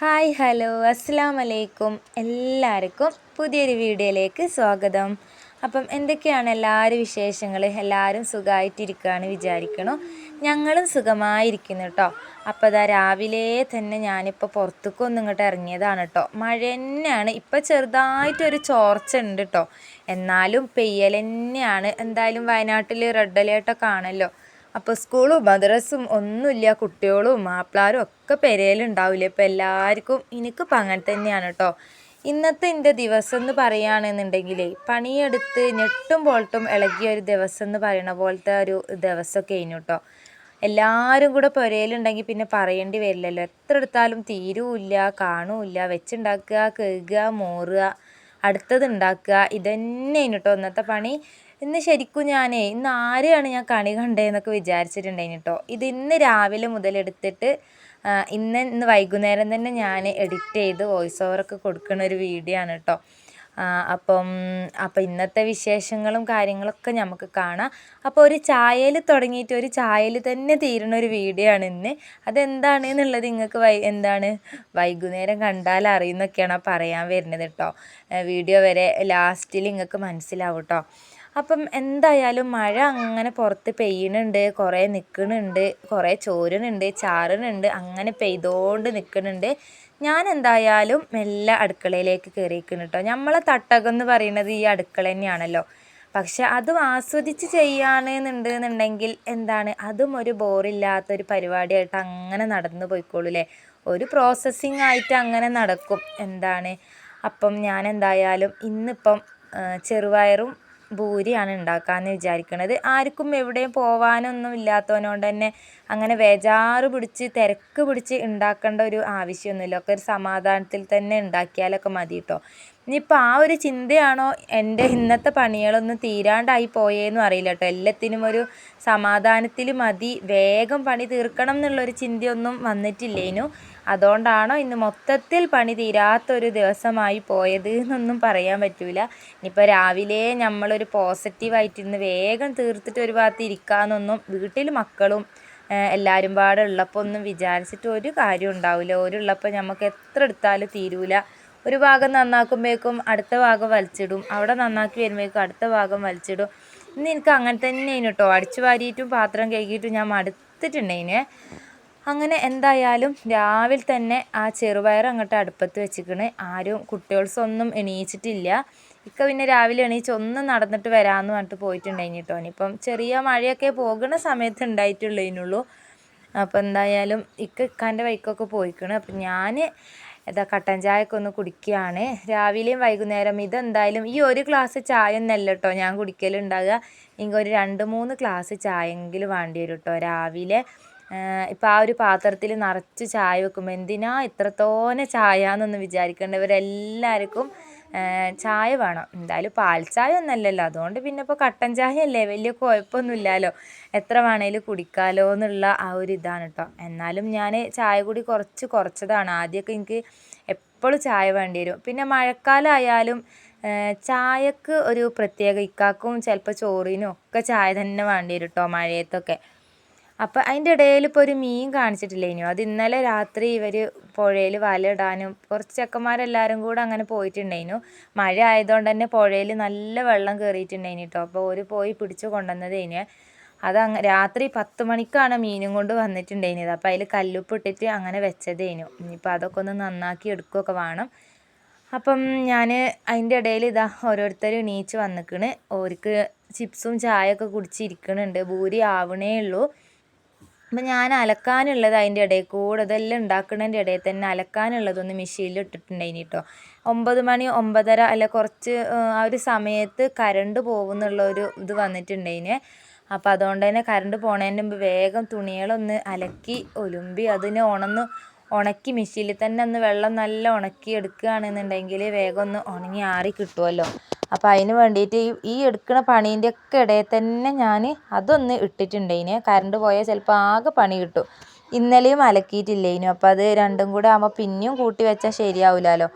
Hi hello. അസ്സാം വലൈക്കും എല്ലാവർക്കും പുതിയൊരു വീഡിയോയിലേക്ക് സ്വാഗതം. അപ്പം എന്തൊക്കെയാണ് എല്ലാവരും വിശേഷങ്ങൾ? എല്ലാവരും സുഖമായിട്ടിരിക്കുകയാണ് വിചാരിക്കണു. ഞങ്ങളും സുഖമായിരിക്കുന്നു കേട്ടോ അപ്പോൾ അതാ രാവിലെ തന്നെ ഞാനിപ്പോൾ പുറത്തേക്ക് ഒന്ന് ഇങ്ങോട്ട് ഇറങ്ങിയതാണ് കേട്ടോ മഴ തന്നെയാണ്. ഇപ്പോൾ ചെറുതായിട്ടൊരു ചോർച്ച ഉണ്ട് കേട്ടോ എന്നാലും പെയ്യൽ തന്നെയാണ്. എന്തായാലും വയനാട്ടിൽ റെഡ് അലേർട്ടൊക്കെ ആണല്ലോ. അപ്പോൾ സ്കൂളും മദ്രസും ഒന്നുമില്ല. കുട്ടികളും മാപ്പിളാരും ഒക്കെ പെരയിലുണ്ടാവില്ല ഇപ്പം എല്ലാവർക്കും എനിക്കിപ്പോൾ അങ്ങനെ തന്നെയാണ് കേട്ടോ ഇന്നത്തെ എന്റെ ദിവസം എന്ന് പറയുകയാണെന്നുണ്ടെങ്കിൽ പണിയെടുത്ത് ഞെട്ടും പോൾട്ടും ഇളകിയ ഒരു ദിവസം എന്ന് പറയണ പോലത്തെ ഒരു ദിവസമൊക്കെ കഴിഞ്ഞു കേട്ടോ എല്ലാവരും കൂടെ പുരയിലുണ്ടെങ്കിൽ പിന്നെ പറയേണ്ടി വരില്ലല്ലോ. എത്ര എടുത്താലും തീരുമില്ല കാണൂല്ല. വെച്ചുണ്ടാക്കുക കേൾക്കുക മോറുക അടുത്തത് ഉണ്ടാക്കുക. ഇതന്നെ കേട്ടോ ഇന്നത്തെ പണി. ഇന്ന് ശരിക്കും ഞാനേ ഇന്ന് ആരെയാണ് ഞാൻ കണി കണ്ടതെന്നൊക്കെ വിചാരിച്ചിട്ടുണ്ടായിന് കേട്ടോ ഇത് ഇന്ന് രാവിലെ മുതലെടുത്തിട്ട് ഇന്ന് ഇന്ന് വൈകുന്നേരം തന്നെ ഞാൻ എഡിറ്റ് ചെയ്ത് വോയിസ് ഓവറൊക്കെ കൊടുക്കുന്ന ഒരു വീഡിയോ ആണ് കേട്ടോ അപ്പം അപ്പം ഇന്നത്തെ വിശേഷങ്ങളും കാര്യങ്ങളൊക്കെ നമുക്ക് കാണാം. അപ്പോൾ ഒരു ചായയിൽ തുടങ്ങിയിട്ട് ഒരു ചായയിൽ തന്നെ തീരുന്ന ഒരു വീഡിയോ ആണ് ഇന്ന്. അതെന്താണ് എന്നുള്ളത് നിങ്ങൾക്ക് വൈ എന്താണ്? വൈകുന്നേരം കണ്ടാൽ അറിയുന്നൊക്കെയാണ് പറയാൻ വരുന്നത് കേട്ടോ വീഡിയോ വരെ ലാസ്റ്റിൽ നിങ്ങൾക്ക് മനസ്സിലാവും കേട്ടോ അപ്പം എന്തായാലും മഴ അങ്ങനെ പുറത്ത് പെയ്യണുണ്ട് കുറേ നിൽക്കണുണ്ട് കുറേ ചോരുന്നുണ്ട് ചാറുന്നുണ്ട് അങ്ങനെ പെയ്തോണ്ട് നിൽക്കണുണ്ട് ഞാൻ എന്തായാലും മെല്ലെ അടുക്കളയിലേക്ക് കയറിയിരിക്കുന്നു കേട്ടോ നമ്മളെ തട്ടകം എന്ന് പറയുന്നത് ഈ അടുക്കള തന്നെയാണല്ലോ. പക്ഷെ അതും ആസ്വദിച്ച് ചെയ്യാണെന്നുണ്ട് എന്നുണ്ടെങ്കിൽ എന്താണ്? അതും ഒരു ബോറില്ലാത്തൊരു പരിപാടിയായിട്ട് അങ്ങനെ നടന്നു പോയിക്കോളൂ അല്ലേ ഒരു പ്രോസസ്സിങ് ആയിട്ട് അങ്ങനെ നടക്കും. എന്താണ്? അപ്പം ഞാൻ എന്തായാലും ഇന്നിപ്പം ചെറുപയറും ഭൂരിയാണ് ഉണ്ടാക്കാമെന്ന് വിചാരിക്കുന്നത് ആർക്കും എവിടെയും പോവാനൊന്നും ഇല്ലാത്തവനോണ്ട് തന്നെ അങ്ങനെ ബേജാറ് പിടിച്ച് തിരക്ക് പിടിച്ച് ഉണ്ടാക്കേണ്ട ഒരു ആവശ്യമൊന്നുമില്ല. ഒക്കെ ഒരു സമാധാനത്തിൽ തന്നെ ഉണ്ടാക്കിയാലൊക്കെ മതി കേട്ടോ ഇനിയിപ്പോൾ ആ ഒരു ചിന്തയാണോ എന്റെ ഇന്നത്തെ പണികളൊന്നും തീരാണ്ടായി പോയേന്നും അറിയില്ല കേട്ടോ എല്ലാത്തിനും ഒരു സമാധാനത്തിൽ മതി. വേഗം പണി തീർക്കണം എന്നുള്ളൊരു ചിന്തയൊന്നും വന്നിട്ടില്ലേനു. അതുകൊണ്ടാണോ ഇന്ന് മൊത്തത്തിൽ പണി തീരാത്തൊരു ദിവസമായി പോയത് എന്നൊന്നും പറയാൻ പറ്റൂല. ഇനിയിപ്പോൾ രാവിലെ നമ്മളൊരു പോസിറ്റീവായിട്ട് ഇന്ന് വേഗം തീർത്തിട്ട് ഒരു ഭാഗത്ത് ഇരിക്കാമെന്നൊന്നും വീട്ടിൽ മക്കളും എല്ലാവരും പാടെ ഉള്ളപ്പോൾ ഒന്നും വിചാരിച്ചിട്ട് ഒരു കാര്യം ഉണ്ടാവില്ല ഒരുള്ളപ്പോൾ നമുക്ക് എത്ര എടുത്താലും തീരൂല. ഒരു ഭാഗം നന്നാക്കുമ്പോഴേക്കും അടുത്ത ഭാഗം വലിച്ചിടും. അവിടെ നന്നാക്കി വരുമ്പോഴേക്കും അടുത്ത ഭാഗം വലിച്ചിടും. ഇന്ന് എനിക്ക് അങ്ങനെ തന്നെയാണ് കേട്ടോ അടിച്ചു വാരിയിട്ടും പാത്രം കഴുകിയിട്ടും ഞാൻ മടുത്തിട്ടുണ്ടേനെ അങ്ങനെ എന്തായാലും രാവിലെ തന്നെ ആ ചെറുപയർ അങ്ങോട്ട് അടുപ്പത്ത് വെച്ചിക്കണ്. ആരും കുട്ടികൾസൊന്നും എണീച്ചിട്ടില്ല. ഇക്ക പിന്നെ രാവിലെ എണീച്ച് ഒന്നും നടന്നിട്ട് വരാമെന്ന് പറഞ്ഞിട്ട് പോയിട്ടുണ്ടായിന് കേട്ടോ ഇനിയിപ്പം ചെറിയ മഴയൊക്കെ പോകുന്ന സമയത്ത് ഉണ്ടായിട്ടുള്ളതിനുള്ളൂ. അപ്പോൾ എന്തായാലും ഇക്ക ഇക്കാന്റെ വൈക്കൊക്കെ പോയിക്കണ്. അപ്പം ഞാൻ ഇതാ കട്ടൻ ചായയൊക്കെ ഒന്ന് കുടിക്കുകയാണ്. രാവിലെയും വൈകുന്നേരം ഇതെന്തായാലും ഈ ഒരു ഗ്ലാസ് ചായ ഒന്നല്ല കേട്ടോ ഞാൻ കുടിക്കലുണ്ടാകുക എനിക്ക് ഒരു രണ്ട് മൂന്ന് ഗ്ലാസ് ചായയെങ്കിലും വേണ്ടി വരും കേട്ടോ രാവിലെ. ഇപ്പോൾ ആ ഒരു പാത്രത്തിൽ നിറച്ച് ചായ വെക്കുമ്പോൾ എന്തിനാ ഇത്രത്തോനെ ചായ എന്നൊന്ന് വിചാരിക്കേണ്ടവരെല്ലാവർക്കും ചായ വേണം. എന്തായാലും പാൽ ചായ ഒന്നല്ലല്ലോ. അതുകൊണ്ട് പിന്നെ ഇപ്പോൾ കട്ടൻ ചായ അല്ലേ വലിയ കുഴപ്പമൊന്നുമില്ലല്ലോ. എത്ര വേണേലും കുടിക്കാലോ എന്നുള്ള ആ ഒരു ഇതാണ് കേട്ടോ എന്നാലും ഞാൻ ചായ കൂടി കുറച്ച് കുറച്ചതാണ്. ആദ്യമൊക്കെ എനിക്ക് എപ്പോഴും ചായ വേണ്ടി വരും. പിന്നെ മഴക്കാലമായാലും ചായക്ക് ഒരു പ്രത്യേക ഇക്കാക്കും ചിലപ്പോൾ ചോറിനും ഒക്കെ ചായ തന്നെ വേണ്ടി വരും കേട്ടോ മഴയത്തൊക്കെ. അപ്പോൾ അതിന്റെ ഇടയിൽ ഇപ്പോൾ ഒരു മീൻ കാണിച്ചിട്ടില്ലേനു? അത് ഇന്നലെ രാത്രി ഇവർ പുഴയിൽ വല ഇടാനും കുറച്ച് ചെക്കന്മാരെല്ലാവരും കൂടെ അങ്ങനെ പോയിട്ടുണ്ടായിനു. മഴ ആയതുകൊണ്ട് തന്നെ പുഴയിൽ നല്ല വെള്ളം കയറിയിട്ടുണ്ടായിന് കേട്ടോ അപ്പോൾ ഒരു പോയി പിടിച്ച് കൊണ്ടുവന്നതേന്. അത് അങ്ങ് രാത്രി പത്ത് മണിക്കാണ് മീനും കൊണ്ട് വന്നിട്ടുണ്ടായിരുന്നത് അപ്പോൾ അതിൽ കല്ലുപ്പ് ഇട്ടിട്ട് അങ്ങനെ വെച്ചതേനു. ഇനിയിപ്പോൾ അതൊക്കെ ഒന്ന് നന്നാക്കി എടുക്കുകയൊക്കെ വേണം. അപ്പം ഞാൻ അതിന്റെ ഇടയിൽ ഇതാ ഓരോരുത്തർ എണീച്ച് വന്നിക്കണ്. ഓർക്ക് ചിപ്സും ചായയൊക്കെ കുടിച്ചിരിക്കണുണ്ട്. ഭൂരി ആവണേ ഉള്ളൂ. അപ്പം ഞാൻ അലക്കാനുള്ളത് അതിന്റെ ഇടയിൽ കൂടെ ഇതെല്ലാം ഉണ്ടാക്കുന്നതിന്റെ ഇടയിൽ തന്നെ അലക്കാനുള്ളതൊന്ന് മെഷീനിൽ ഇട്ടിട്ടുണ്ടായിനി കേട്ടോ ഒമ്പത് മണി ഒമ്പതര അല്ല കുറച്ച് ആ ഒരു സമയത്ത് കരണ്ട് പോകുന്നുള്ള ഒരു ഇത് വന്നിട്ടുണ്ടായിന്. അപ്പോൾ അതുകൊണ്ട് തന്നെ കരണ്ട് പോണതിന് മുമ്പ് വേഗം തുണികളൊന്ന് അലക്കി ഒലുമ്പി അതിനെ ഉണന്ന് ഉണക്കി മെഷീനിൽ തന്നെ ഒന്ന് വെള്ളം നല്ല ഉണക്കി എടുക്കുകയാണെന്നുണ്ടെങ്കിൽ വേഗം ഒന്ന് ഉണങ്ങി ആറി കിട്ടുമല്ലോ അപ്പോൾ അതിന് വേണ്ടിയിട്ട് ഈ ഈ എടുക്കുന്ന പണീന്റെ ഒക്കെ ഇടയിൽ തന്നെ ഞാൻ അതൊന്ന് ഇട്ടിട്ടുണ്ടേന്. കറണ്ട് പോയാൽ ചിലപ്പോൾ ആകെ പണി കിട്ടും. ഇന്നലെയും അലക്കിയിട്ടില്ലേനു. അപ്പോൾ അത് രണ്ടും കൂടെ ആകുമ്പോൾ പിന്നെയും കൂട്ടി വെച്ചാൽ ശരിയാവില്ലല്ലോ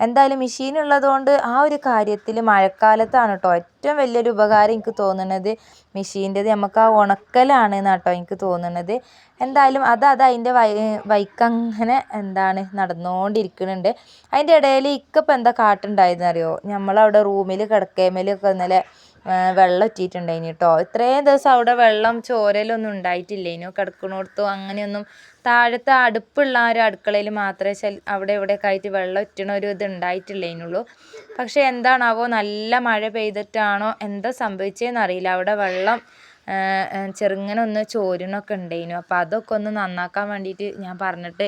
എന്തായാലും മെഷീൻ ഉള്ളതുകൊണ്ട് ആ ഒരു കാര്യത്തിൽ മഴക്കാലത്താണ് കേട്ടോ ഏറ്റവും വലിയൊരു ഉപകാരം എനിക്ക് തോന്നുന്നത്. മെഷീന്റെത് നമുക്ക് ആ ഉണക്കലാണ് കേട്ടോ എനിക്ക് തോന്നുന്നത്. എന്തായാലും അത് അത് അതിന്റെ വൈ വൈക്കങ്ങനെ എന്താണ് നടന്നുകൊണ്ടിരിക്കുന്നുണ്ട് അതിന്റെ ഇടയിൽ ഇക്കപ്പം എന്താ കാട്ടുണ്ടായതെന്നറിയോ നമ്മളവിടെ റൂമിൽ കിടക്കേമേലൊക്കെ ഇന്നലെ വെള്ളം ഇറ്റിയിട്ടുണ്ടായിന് കേട്ടോ ഇത്രയും ദിവസം അവിടെ വെള്ളം ചോരലൊന്നും ഉണ്ടായിട്ടില്ലേനു? കിടക്കണോടത്തും അങ്ങനെയൊന്നും. താഴത്തെ അടുപ്പുള്ള ആ ഒരു അടുക്കളയിൽ മാത്രമേ ചെ അവിടെ ഇവിടെയൊക്കെ ആയിട്ട് വെള്ളം ഒറ്റണ ഒരു ഇത് ഉണ്ടായിട്ടില്ലേനുള്ളൂ. പക്ഷെ എന്താണാവോ നല്ല മഴ പെയ്തിട്ടാണോ എന്താ സംഭവിച്ചതെന്ന് അറിയില്ല. അവിടെ വെള്ളം ചെറുങ്ങനെ ഒന്ന് ചോരുന്നൊക്കെ ഉണ്ടായിനു. അപ്പോൾ അതൊക്കെ ഒന്ന് നന്നാക്കാൻ വേണ്ടിയിട്ട് ഞാൻ പറഞ്ഞിട്ട്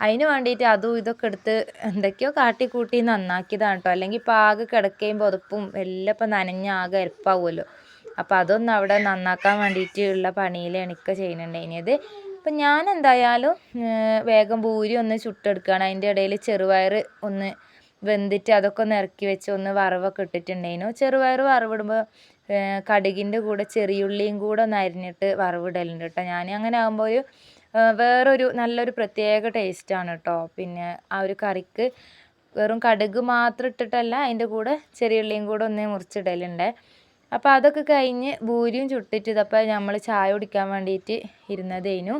അതിന് വേണ്ടിയിട്ട് അതും ഇതൊക്കെ എടുത്ത് എന്തൊക്കെയോ കാട്ടിക്കൂട്ടി നന്നാക്കിയതാണ് കേട്ടോ അല്ലെങ്കിൽ ഇപ്പോൾ ആകെ കിടക്കയും പുതപ്പും എല്ലാം ഇപ്പം നനഞ്ഞ ആകെ എരപ്പാവുമല്ലോ അപ്പോൾ അതൊന്നും അവിടെ നന്നാക്കാൻ വേണ്ടിയിട്ടുള്ള പണിയിൽ എനിക്ക് ചെയ്യുന്നുണ്ടായിരുന്നത്. അപ്പം ഞാൻ എന്തായാലും വേഗം പൂരി ഒന്ന് ചുട്ടെടുക്കുകയാണ്. അതിന്റെ ഇടയിൽ ചെറുപയർ ഒന്ന് വെന്തിട്ട് അതൊക്കെ ഒന്ന് ഇറക്കി വെച്ച് ഒന്ന് വറവൊക്കെ ഇട്ടിട്ടുണ്ടായിരുന്നു. ചെറുപയർ വറവിടുമ്പോൾ കടുകിന്റെ കൂടെ ചെറിയുള്ളിയും കൂടെ ഒന്ന് അരിഞ്ഞിട്ട് വറവിടലുണ്ട് കേട്ടോ ഞാൻ അങ്ങനെ ആകുമ്പോൾ ഒരു വേറൊരു നല്ലൊരു പ്രത്യേക ടേസ്റ്റാണ് കേട്ടോ പിന്നെ ആ ഒരു കറിക്ക് വെറും കടുക് മാത്രം ഇട്ടിട്ടല്ല അതിന്റെ കൂടെ ചെറിയുള്ളിയും കൂടെ ഒന്ന് മുറിച്ചിടലുണ്ട്. അപ്പോൾ അതൊക്കെ കഴിഞ്ഞ് ഭൂരിയും ചുട്ടിട്ട് ഇതപ്പോൾ നമ്മൾ ചായ കുടിക്കാൻ വേണ്ടിയിട്ട് ഇരുന്നതേനു.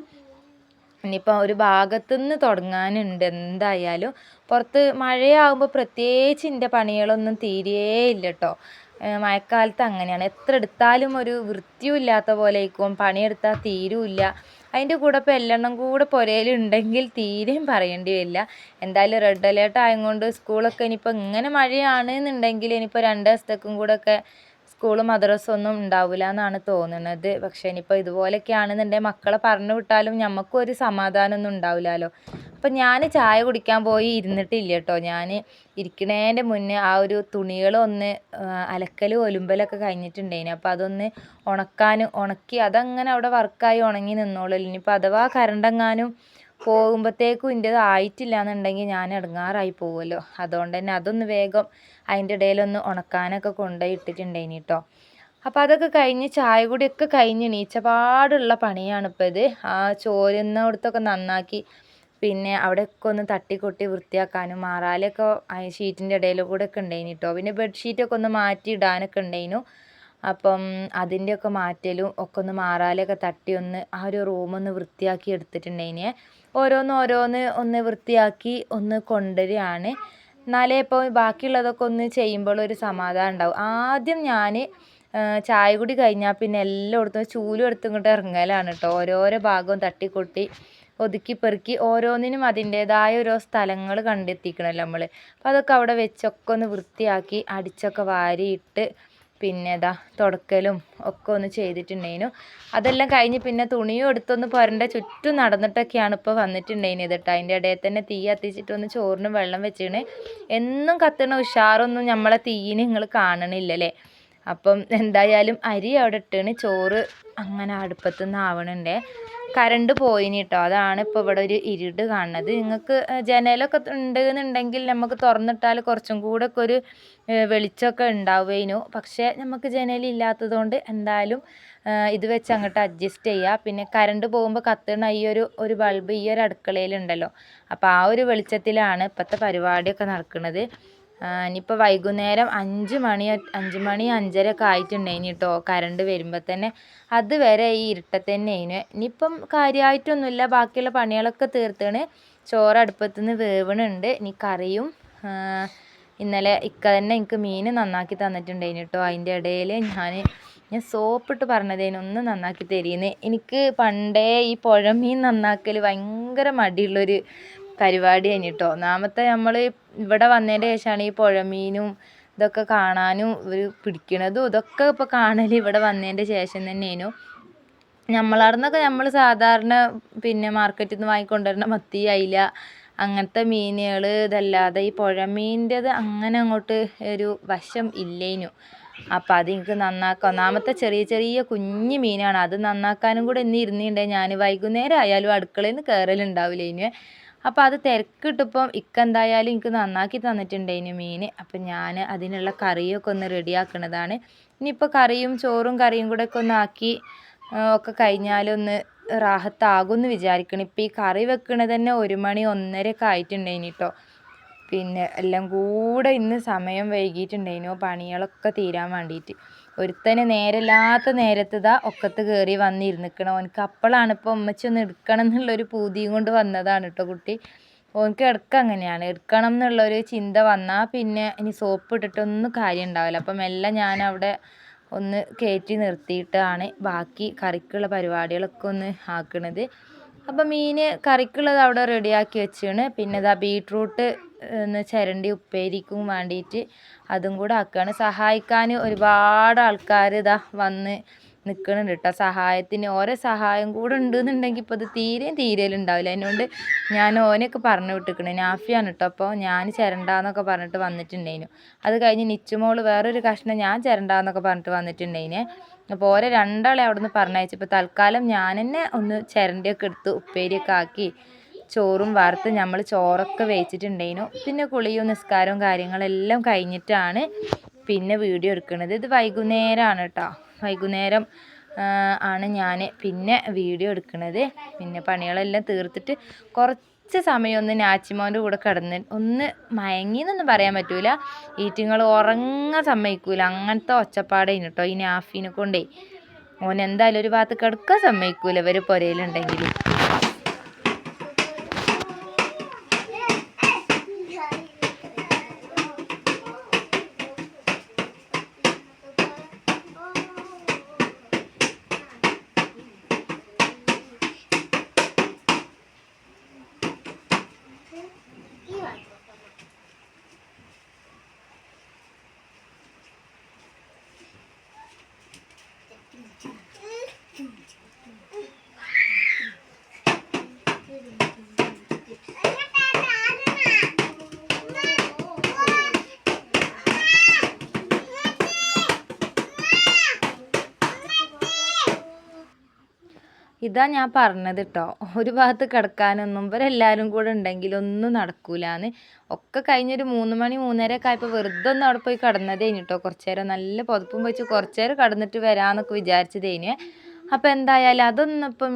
ഇനിയിപ്പോൾ ഒരു ഭാഗത്തുനിന്ന് തുടങ്ങാനുണ്ട്. എന്തായാലും പുറത്ത് മഴയാകുമ്പോൾ പ്രത്യേകിച്ച് എന്റെ പണികളൊന്നും തീരേ ഇല്ല കേട്ടോ മഴക്കാലത്ത് അങ്ങനെയാണ്. എത്ര എടുത്താലും ഒരു വൃത്തിയും ഇല്ലാത്ത പോലെ ആയിരിക്കും പണിയെടുത്താൽ തീരുമില്ല അതിന്റെ കൂടെ ഇപ്പോൾ എല്ലെണ്ണം കൂടെ പുരയിലുണ്ടെങ്കിൽ തീരെയും പറയേണ്ടി വരില്ല. എന്തായാലും റെഡ് അലേർട്ട് ആയതുകൊണ്ട് സ്കൂളൊക്കെ ഇനിയിപ്പോൾ ഇങ്ങനെ മഴയാണ് എന്നുണ്ടെങ്കിൽ ഇനിയിപ്പോൾ രണ്ട് ദിവസത്തേക്കും കൂടെ സ്കൂളും മദ്രസ ഒന്നും ഉണ്ടാവില്ല എന്നാണ് തോന്നുന്നത് പക്ഷേ ഇനിയിപ്പോൾ ഇതുപോലെയൊക്കെ ആണെന്നുണ്ടെങ്കിൽ മക്കളെ പറഞ്ഞു വിട്ടാലും നമുക്കും ഒരു സമാധാനമൊന്നും ഉണ്ടാവില്ലല്ലോ. അപ്പം ഞാൻ ചായ കുടിക്കാൻ പോയി ഇരുന്നിട്ടില്ല കേട്ടോ. ഞാൻ ഇരിക്കണേന്റെ മുന്നേ ആ ഒരു തുണികളൊന്ന് അലക്കലും ഒലുമ്പലൊക്കെ കഴിഞ്ഞിട്ടുണ്ടായിന്. അപ്പോൾ അതൊന്ന് ഉണക്കാനും ഉണക്കി അതങ്ങനെ അവിടെ വർക്കായി ഉണങ്ങി നിന്നോളൂ. ഇനിയിപ്പോൾ അഥവാ കറണ്ടെങ്ങാനും പോകുമ്പോഴത്തേക്കും ഇന്റേത് ആയിട്ടില്ല എന്നുണ്ടെങ്കിൽ ഞാൻ ഇടങ്ങാറായി പോകുമല്ലോ അതുകൊണ്ട് തന്നെ അതൊന്ന് വേഗം അതിന്റെ ഇടയിലൊന്ന് ഉണക്കാനൊക്കെ കൊണ്ടുപോയി ഇട്ടിട്ടുണ്ടായിന് കേട്ടോ അപ്പോൾ അതൊക്കെ കഴിഞ്ഞ് ചായ കൂടിയൊക്കെ കഴിഞ്ഞ് നീച്ചപാടുള്ള പണിയാണ് ഇപ്പോൾ ഇത് ആ ചോരുന്നിടത്തൊക്കെ നന്നാക്കി പിന്നെ അവിടെയൊക്കെ ഒന്ന് തട്ടിക്കൊട്ടി വൃത്തിയാക്കാനും മാറാലൊക്കെ ഷീറ്റിന്റെ ഇടയിൽ കൂടെ ഒക്കെ ഉണ്ടായിന് കേട്ടോ പിന്നെ ബെഡ്ഷീറ്റൊക്കെ ഒന്ന് മാറ്റി ഇടാനൊക്കെ ഉണ്ടായിനു അപ്പം അതിന്റെയൊക്കെ മാറ്റലും ഒക്കെ ഒന്ന് മാറാലൊക്കെ തട്ടി ഒന്ന് ആ ഒരു ഒന്ന് വൃത്തിയാക്കി എടുത്തിട്ടുണ്ടായിനെ. ഓരോന്ന് ഓരോന്ന് ഒന്ന് വൃത്തിയാക്കി ഒന്ന് കൊണ്ടുവരികയാണ്. എന്നാലേ ഇപ്പോൾ ബാക്കിയുള്ളതൊക്കെ ഒന്ന് ചെയ്യുമ്പോൾ ഒരു സമാധാനം ഉണ്ടാവും. ആദ്യം ഞാൻ ചായ കുടി കഴിഞ്ഞാൽ പിന്നെ എല്ലായിടത്തും ചൂലും എടുത്തും ഇങ്ങോട്ട് ഇറങ്ങലാണ് കേട്ടോ. ഓരോരോ ഭാഗവും തട്ടിക്കൊട്ടി ഒതുക്കി പെറുക്കി ഓരോന്നിനും അതിന്റേതായ ഓരോ സ്ഥലങ്ങൾ കണ്ടെത്തിക്കണമല്ലോ നമ്മൾ അപ്പോൾ അതൊക്കെ അവിടെ വെച്ചൊക്കെ ഒന്ന് വൃത്തിയാക്കി അടിച്ചൊക്കെ വാരിയിട്ട് പിന്നെ ഇതാ തുടക്കലും ഒക്കെ ഒന്ന് ചെയ്തിട്ടുണ്ടായിനു അതെല്ലാം കഴിഞ്ഞ് പിന്നെ തുണിയും എടുത്തൊന്ന് പുരന്റെ ചുറ്റും നടന്നിട്ടൊക്കെയാണ് ഇപ്പോൾ വന്നിട്ടുണ്ടായിരുന്നത് കേട്ടോ അതിന്റെ ഇടയിൽ തന്നെ തീ കത്തിച്ചിട്ടൊന്ന് ചോറിന് വെള്ളം വെച്ചിട്ട് എന്നും കത്തണ ഉഷാറൊന്നും നമ്മളെ തീയിന് നിങ്ങൾ കാണണില്ലല്ലേ? അപ്പം എന്തായാലും അരി അവിടെ ഇട്ടാണ്. ചോറ് അങ്ങനെ അടുപ്പത്തുനിന്ന് ആവണുണ്ടേ. കറണ്ട് പോയിന് കേട്ടോ അതാണ് ഇപ്പോൾ ഇവിടെ ഒരു ഇരുട് കാണുന്നത്. നിങ്ങൾക്ക് ജനലൊക്കെ ഉണ്ടെന്നുണ്ടെങ്കിൽ നമുക്ക് തുറന്നിട്ടാൽ കുറച്ചും കൂടെ ഒക്കെ ഒരു വെളിച്ചമൊക്കെ ഉണ്ടാവുകയായിരുന്നു പക്ഷേ നമുക്ക് ജനലില്ലാത്തത് കൊണ്ട് എന്തായാലും ഇത് വെച്ച് അങ്ങോട്ട് അഡ്ജസ്റ്റ് ചെയ്യുക പിന്നെ കറണ്ട് പോകുമ്പോൾ കത്തുന്ന ഈ ഒരു ഒരു ബൾബ് ഈ ഒരു അടുക്കളയിലുണ്ടല്ലോ അപ്പോൾ ആ ഒരു വെളിച്ചത്തിലാണ് ഇപ്പോഴത്തെ പരിപാടിയൊക്കെ നടക്കുന്നത്. ഇനിയിപ്പോൾ വൈകുന്നേരം അഞ്ച് മണി അഞ്ച് മണി അഞ്ചര ഒക്കെ ആയിട്ടുണ്ടായിന് കേട്ടോ കറണ്ട് വരുമ്പോൾ തന്നെ. അതുവരെ ഈ ഇരുട്ടത്ത് തന്നെയായിന് ഇനിയിപ്പം കാര്യമായിട്ടൊന്നുമില്ല ബാക്കിയുള്ള പണികളൊക്കെ തീർത്താണ്. ചോറ് അടുപ്പത്തു നിന്ന് വേവണുണ്ട്. ഇനി കറിയും ഇന്നലെ ഇക്ക തന്നെ എനിക്ക് മീൻ നന്നാക്കി തന്നിട്ടുണ്ടായിന് കേട്ടോ അതിന്റെ ഇടയിൽ ഞാൻ ഞാൻ സോപ്പിട്ട് പറഞ്ഞതേനു ഒന്ന് നന്നാക്കി തരീന്ന്. എനിക്ക് പണ്ടേ ഈ പുഴ മീൻ നന്നാക്കൽ ഭയങ്കര മടിയുള്ളൊരു പരിപാടി കഴിഞ്ഞിട്ടോ ഒന്നാമത്തെ നമ്മൾ ഇവിടെ വന്നതിന്റെ ശേഷമാണ് ഈ പുഴമീനും ഇതൊക്കെ കാണാനും ഇവർ പിടിക്കണതും ഇതൊക്കെ ഇപ്പോൾ കാണൽ ഇവിടെ വന്നതിന്റെ ശേഷം തന്നെയേനു നമ്മളവിടുന്നൊക്കെ നമ്മൾ സാധാരണ പിന്നെ മാർക്കറ്റിൽ നിന്ന് വാങ്ങിക്കൊണ്ടുവരുന്ന മത്തി അയില അങ്ങനത്തെ മീനുകൾ ഇതല്ലാതെ ഈ പുഴമീന്റെത് അങ്ങനെ അങ്ങോട്ട് ഒരു വശം ഇല്ലേനു. അപ്പം അത് എനിക്ക് നന്നാക്കാം. ഒന്നാമത്തെ ചെറിയ ചെറിയ കുഞ്ഞു മീനാണ്. അത് നന്നാക്കാനും കൂടെ ഇന്ന് ഇരുന്നിട്ടുണ്ടെങ്കിൽ ഞാൻ വൈകുന്നേരം ആയാലും അടുക്കളയിൽ നിന്ന് കയറലുണ്ടാവില്ല ഇനി. അപ്പോൾ അത് തിരക്കിട്ടപ്പം ഇക്കെന്തായാലും എനിക്ക് നന്നാക്കി തന്നിട്ടുണ്ടായിന് മീൻ അപ്പം ഞാൻ അതിനുള്ള കറിയൊക്കെ ഒന്ന് റെഡിയാക്കണതാണ്. ഇനിയിപ്പോൾ കറിയും ചോറും കറിയും കൂടെ ഒക്കെ ഒന്ന് ആക്കി ഒക്കെ കഴിഞ്ഞാലൊന്ന് റാഹത്താകുമെന്ന് വിചാരിക്കണം. ഇപ്പം ഈ കറി വെക്കണത് തന്നെ ഒരു മണി ഒന്നരയൊക്കെ ആയിട്ടുണ്ടായിന് കേട്ടോ പിന്നെ എല്ലാം കൂടെ ഇന്ന് സമയം വൈകിയിട്ടുണ്ടായിനു പണികളൊക്കെ തീരാൻ വേണ്ടിയിട്ട് ഒരുത്തന് നേരമില്ലാത്ത നേരത്ത് ഇതാ ഒക്കത്ത് കയറി വന്നിരുന്നിക്കണം. ഓനക്ക് അപ്പോഴാണ് ഇപ്പോൾ ഉമ്മച്ചി ഒന്ന് എടുക്കണം എന്നുള്ളൊരു പൂതിയും കൊണ്ട് വന്നതാണ് കേട്ടോ കുട്ടി. ഓനക്ക് ഇടയ്ക്ക് അങ്ങനെയാണ്. എടുക്കണം എന്നുള്ളൊരു ചിന്ത വന്നാൽ പിന്നെ ഇനി സോപ്പ് ഇട്ടിട്ടൊന്നും കാര്യം ഉണ്ടാവില്ല. അപ്പം എല്ലാം ഞാൻ അവിടെ ഒന്ന് കയറ്റി നിർത്തിയിട്ടാണ് ബാക്കി കറിക്കുള്ള പരിപാടികളൊക്കെ ഒന്ന് ആക്കണത്. അപ്പം മീൻ കറിക്കുള്ളത് അവിടെ റെഡിയാക്കി വെച്ചാണ്. പിന്നെ ഇതാ ബീട്രൂട്ട് ചിരണ്ടി ഉപ്പേരിക്കും വേണ്ടിയിട്ട് അതും കൂടെ ആക്കുകയാണ് സഹായിക്കാൻ ഒരുപാട് ആൾക്കാർ ഇതാ വന്ന് നിൽക്കുന്നുണ്ട് കേട്ടോ സഹായത്തിന് ഓരോ സഹായം കൂടെ ഉണ്ടെന്നുണ്ടെങ്കിൽ ഇപ്പോൾ ഇത് തീരെയും തീരലുണ്ടാവില്ല അതിനോണ്ട് ഞാൻ ഓനെയൊക്കെ പറഞ്ഞു വിട്ടിക്കണേ. നാഫിയാണ് കേട്ടോ അപ്പോൾ ഞാൻ ചിരണ്ടാന്നൊക്കെ പറഞ്ഞിട്ട് വന്നിട്ടുണ്ടായിനു അത് കഴിഞ്ഞ് നിച്ചുമോൾ വേറൊരു കഷ്ണം ഞാൻ ചിരണ്ടാന്നൊക്കെ പറഞ്ഞിട്ട് വന്നിട്ടുണ്ടായിനെ അപ്പോൾ ഓരോ രണ്ടാളെ അവിടെ നിന്ന് പറഞ്ഞയച്ചപ്പോൾ തൽക്കാലം ഞാൻ തന്നെ ഒന്ന് ചിരണ്ടിയൊക്കെ എടുത്ത് ഉപ്പേരിയൊക്കെ ആക്കി ചോറും വറുത്ത് നമ്മൾ ചോറൊക്കെ വേവിച്ചിട്ടുണ്ടായിരുന്നു പിന്നെ കുളിയും നിസ്കാരവും കാര്യങ്ങളെല്ലാം കഴിഞ്ഞിട്ടാണ് പിന്നെ വീഡിയോ എടുക്കുന്നത് ഇത് വൈകുന്നേരമാണ് കേട്ടോ വൈകുന്നേരം ആണ് ഞാൻ പിന്നെ വീഡിയോ എടുക്കുന്നത് പിന്നെ പണികളെല്ലാം തീർത്തിട്ട് കുറച്ച് സമയം ഒന്ന് നാച്ചിമോന്റെ കൂടെ കിടന്ന് ഒന്ന് മയങ്ങി എന്നൊന്നും പറയാൻ പറ്റൂല. ഈറ്റിങ്ങൾ ഉറങ്ങാൻ സമ്മതിക്കൂല. അങ്ങനത്തെ ഒച്ചപ്പാടേനു കേട്ടോ ഈ നാഫീനെ കൊണ്ടേ. ഓൻ എന്തായാലും ഒരു ഭാഗത്ത് കിടക്കാൻ സമ്മതിക്കൂല ഇവർ പുരയിലുണ്ടെങ്കിലും ഇതാ ഞാൻ പറഞ്ഞത് കേട്ടോ ഒരു ഭാഗത്ത് കിടക്കാനൊന്നും ഇവരെല്ലാവരും കൂടെ ഉണ്ടെങ്കിൽ ഒന്നും നടക്കൂലാന്ന്. ഒക്കെ കഴിഞ്ഞൊരു മൂന്ന് മണി മൂന്നര ഒക്കെ ആയപ്പോൾ വെറുതെ ഒന്ന് അവിടെ പോയി കിടന്നതേ കേട്ടോ കുറച്ചു നേരം നല്ല പുതപ്പും വെച്ച് കുറച്ചു നേരം കിടന്നിട്ട് വരാമെന്നൊക്കെ വിചാരിച്ചതേനു. അപ്പോൾ എന്തായാലും അതൊന്നും ഇപ്പം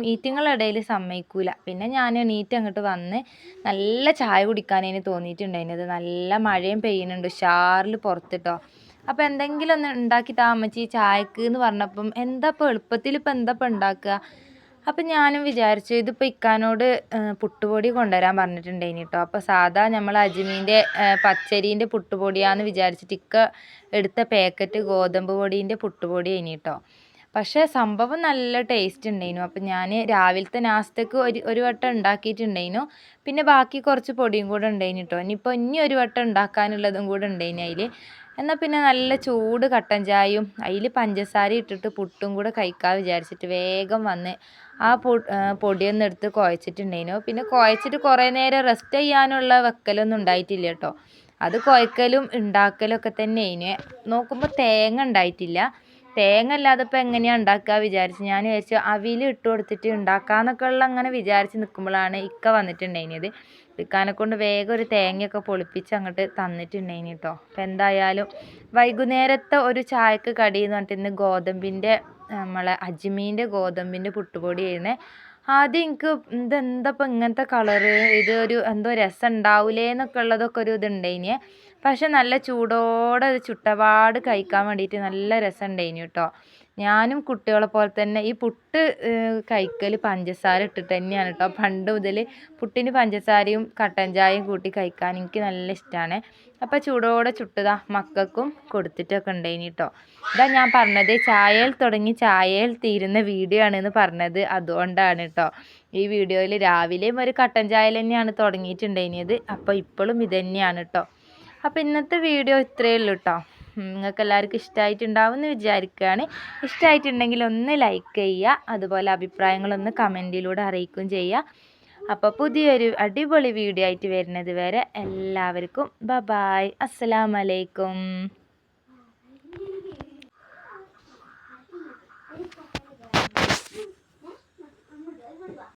ഇടയിൽ സമ്മതിക്കൂല. പിന്നെ ഞാൻ നീറ്റ് അങ്ങോട്ട് വന്ന് നല്ല ചായ കുടിക്കാനതിന് തോന്നിയിട്ടുണ്ടായിരുന്നത്. നല്ല മഴയും പെയ്യുന്നുണ്ട് ഷാറിൽ പുറത്തിട്ടോ അപ്പോൾ എന്തെങ്കിലും ഒന്ന് ഉണ്ടാക്കി താമച്ചി ചായക്ക് എന്ന് പറഞ്ഞപ്പം എന്താ ഇപ്പോൾ എളുപ്പത്തിൽ ഇപ്പം എന്താ ഇപ്പം ഉണ്ടാക്കുക? അപ്പം ഞാനും വിചാരിച്ചു ഇതിപ്പോൾ ഇക്കാനോട് പുട്ടുപൊടി കൊണ്ടുവരാൻ പറഞ്ഞിട്ടുണ്ടായിന് കേട്ടോ അപ്പോൾ സാധാ നമ്മൾ അജ്മീന്റെ പച്ചരീന്റെ പുട്ടുപൊടിയാന്ന് വിചാരിച്ചിട്ട് ഇക്ക എടുത്ത പാക്കറ്റ് ഗോതമ്പ് പൊടീന്റെ പുട്ടുപൊടി ആയിന് കേട്ടോ പക്ഷേ സംഭവം നല്ല ടേസ്റ്റ് ഉണ്ടായിരുന്നു അപ്പം ഞാൻ രാവിലത്തെ നാസ്തക്ക് ഒരു ഒരു വട്ടം ഉണ്ടാക്കിയിട്ടുണ്ടായിരുന്നു പിന്നെ ബാക്കി കുറച്ച് പൊടിയും കൂടെ ഉണ്ടായിരുന്നു കേട്ടോ ഇനിയിപ്പോൾ ഇനി ഒരു വട്ടം ഉണ്ടാക്കാനുള്ളതും കൂടെ ഉണ്ടായിരുന്നു അതിൽ എന്നാൽ പിന്നെ നല്ല ചൂട് കട്ടൻ ചായയും അതിൽ പഞ്ചസാര ഇട്ടിട്ട് പുട്ടും കൂടെ കഴിക്കാൻ വിചാരിച്ചിട്ട് വേഗം വന്ന് ആ പൊ പൊടിയൊന്നും എടുത്ത് കുഴച്ചിട്ടുണ്ടായിരുന്നു. പിന്നെ കുഴച്ചിട്ട് കുറേ നേരം റെസ്റ്റ് ചെയ്യാനുള്ള വെക്കലൊന്നും ഉണ്ടായിട്ടില്ല കേട്ടോ. അത് കുഴക്കലും ഉണ്ടാക്കലൊക്കെ തന്നെ അതിന് നോക്കുമ്പോൾ തേങ്ങ ഉണ്ടായിട്ടില്ല. തേങ്ങ അല്ലാതെ ഇപ്പോൾ എങ്ങനെയാണ് ഉണ്ടാക്കുക വിചാരിച്ച് ഞാൻ വിചാരിച്ചു അവിൽ ഇട്ട് കൊടുത്തിട്ട് ഉണ്ടാക്കാമെന്നൊക്കെ ഉള്ള അങ്ങനെ വിചാരിച്ച് നിൽക്കുമ്പോഴാണ് ഇക്ക വന്നിട്ടുണ്ടായിരുന്നത്. ഇക്കാനെ കൊണ്ട് വേഗം ഒരു തേങ്ങയൊക്കെ പൊളിപ്പിച്ച് അങ്ങോട്ട് തന്നിട്ടുണ്ടായിന് കേട്ടോ അപ്പം എന്തായാലും വൈകുന്നേരത്തെ ഒരു ചായക്ക് കടി എന്ന് പറഞ്ഞിട്ട് ഇന്ന് ഗോതമ്പിന്റെ നമ്മളെ അജ്മീന്റെ ഗോതമ്പിന്റെ പുട്ടുപൊടി ആയിരുന്നേ. ആദ്യം എനിക്ക് ഇതെന്താ ഇപ്പം ഇങ്ങനത്തെ കളറ് ഇത് ഒരു എന്തോ രസം ഉണ്ടാവൂലേ എന്നൊക്കെ ഉള്ളതൊക്കെ ഒരു ഇതുണ്ടായിന്. പക്ഷെ നല്ല ചൂടോടെ ചുട്ടപാട് കഴിക്കാൻ വേണ്ടിയിട്ട് നല്ല രസം ഉണ്ടായിന് കേട്ടോ ഞാനും കുട്ടികളെ പോലെ തന്നെ ഈ പുട്ട് കഴിക്കൽ പഞ്ചസാര ഇട്ടിട്ട് തന്നെയാണ് കേട്ടോ പണ്ട് മുതൽ പുട്ടിന് പഞ്ചസാരയും കട്ടൻ ചായയും കൂട്ടി കഴിക്കാൻ എനിക്ക് നല്ല ഇഷ്ടമാണ് അപ്പോൾ ചൂടോടെ ചുട്ടതാ മക്കൾക്കും കൊടുത്തിട്ടൊക്കെ ഉണ്ടായിന് കേട്ടോ ഇതാ ഞാൻ പറഞ്ഞത് ചായയിൽ തുടങ്ങി ചായയിൽ തീരുന്ന വീഡിയോ ആണെന്ന് പറഞ്ഞത് അതുകൊണ്ടാണ് കേട്ടോ ഈ വീഡിയോയിൽ രാവിലെയും ഒരു കട്ടൻ ചായയിൽ തന്നെയാണ് തുടങ്ങിയിട്ടുണ്ടായിരുന്നത് അപ്പോൾ ഇപ്പോഴും ഇത് തന്നെയാണ് കേട്ടോ അപ്പോൾ ഇന്നത്തെ വീഡിയോ ഇത്രയേ ഉള്ളൂ കേട്ടോ നിങ്ങൾക്ക് എല്ലാവർക്കും ഇഷ്ടമായിട്ടുണ്ടാവും എന്ന് വിചാരിക്കുകയാണ്. ഇഷ്ടമായിട്ടുണ്ടെങ്കിൽ ഒന്ന് ലൈക്ക് ചെയ്യുക അതുപോലെ അഭിപ്രായങ്ങളൊന്ന് കമന്റിലൂടെ അറിയിക്കുകയും ചെയ്യുക. അപ്പോൾ പുതിയൊരു അടിപൊളി വീഡിയോ ആയിട്ട് വരുന്നത് വരെ എല്ലാവർക്കും ബ ബായ് അസ്സലാമലൈക്കും